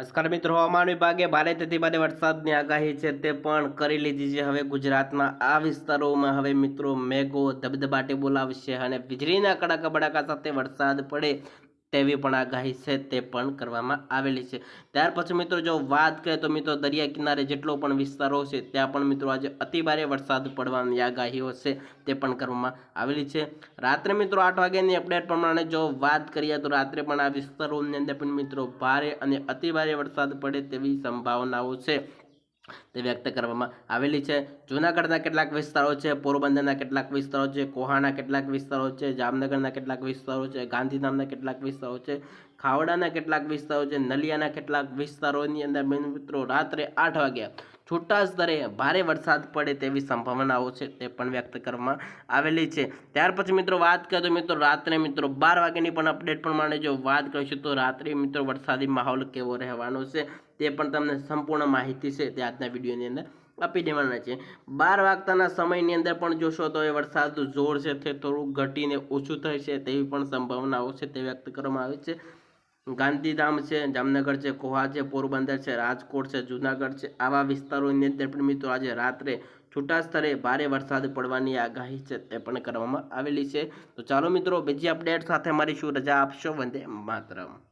નમસ્કાર મિત્રો, હવામાન વિભાગે ભારે તેથી ભારે વરસાદની આગાહી છે તે પણ કરી લીધી છે. હવે ગુજરાતના આ વિસ્તારોમાં હવે મિત્રો મેઘો ધબધબાટી બોલાવશે અને વીજળીના કડાકા બડાકા સાથે વરસાદ પડે તેવી પણ આગાહી છે તે પણ કરવામાં આવેલી છે. ત્યાર પછી મિત્રો જો વાત કરીએ તો મિત્રો દરિયા કિનારે જેટલો પણ વિસ્તારો છે ત્યાં પણ મિત્રો આજે અતિભારે વરસાદ પડવાની આગાહીઓ છે તે પણ કરવામાં આવેલી છે. રાત્રે મિત્રો આઠ વાગ્યાની અપડેટ પ્રમાણે જો વાત કરીએ તો રાત્રે પણ આ વિસ્તારોની અંદર પણ મિત્રો ભારે અને અતિભારે વરસાદ પડે તેવી સંભાવનાઓ છે. તે વ્યક્ત કરવામાં આવેલી છે. જૂનાગઢના કેટલાક વિસ્તારો છે, પોરબંદરના કેટલાક વિસ્તારો છે, કોહાના કેટલાક વિસ્તારો છે, જામનગરના કેટલાક વિસ્તારો છે, ગાંધીધામના કેટલાક વિસ્તારો છે, ખાવડાના કેટલાક વિસ્તારો છે, નલિયાના કેટલાક વિસ્તારોની અંદર મિત્રો રાત્રે આઠ વાગ્યા છૂટા સ્તરે ભારે વરસાદ પડે તેવી સંભાવનાઓ છે તે પણ વ્યક્ત કરવામાં આવેલી છે. ત્યાર પછી મિત્રો વાત કરીએ તો મિત્રો રાત્રે મિત્રો બાર વાગ્યાની પણ અપડેટ પ્રમાણે જો વાત કરીશું તો રાત્રે મિત્રો વરસાદી માહોલ કેવો રહેવાનો છે તે પણ તમને સંપૂર્ણ માહિતી છે તે આજના વિડીયોની અંદર આપી દેવાના છે. બાર વાગતાના સમયની અંદર પણ જોશો તો એ વરસાદનું જોર છે તે થોડું ઘટીને ઓછું થશે તેવી પણ સંભાવનાઓ છે તે વ્યક્ત કરવામાં આવે છે. ગાંધીધામ છે, જામનગર છે કોહા છે, પોરબંદર છે, રાજકોટ છે, જુનાગઢ છે, આવા વિસ્તારોની અંદર પણ મિત્રો આજે રાત્રે છૂટા સ્તરે ભારે વરસાદ પડવાની આગાહી છે તે પણ કરવામાં આવેલી છે. તો ચાલો મિત્રો, બીજી અપડેટ સાથે મારી શું રજા આપશો? વંદે માતરમ.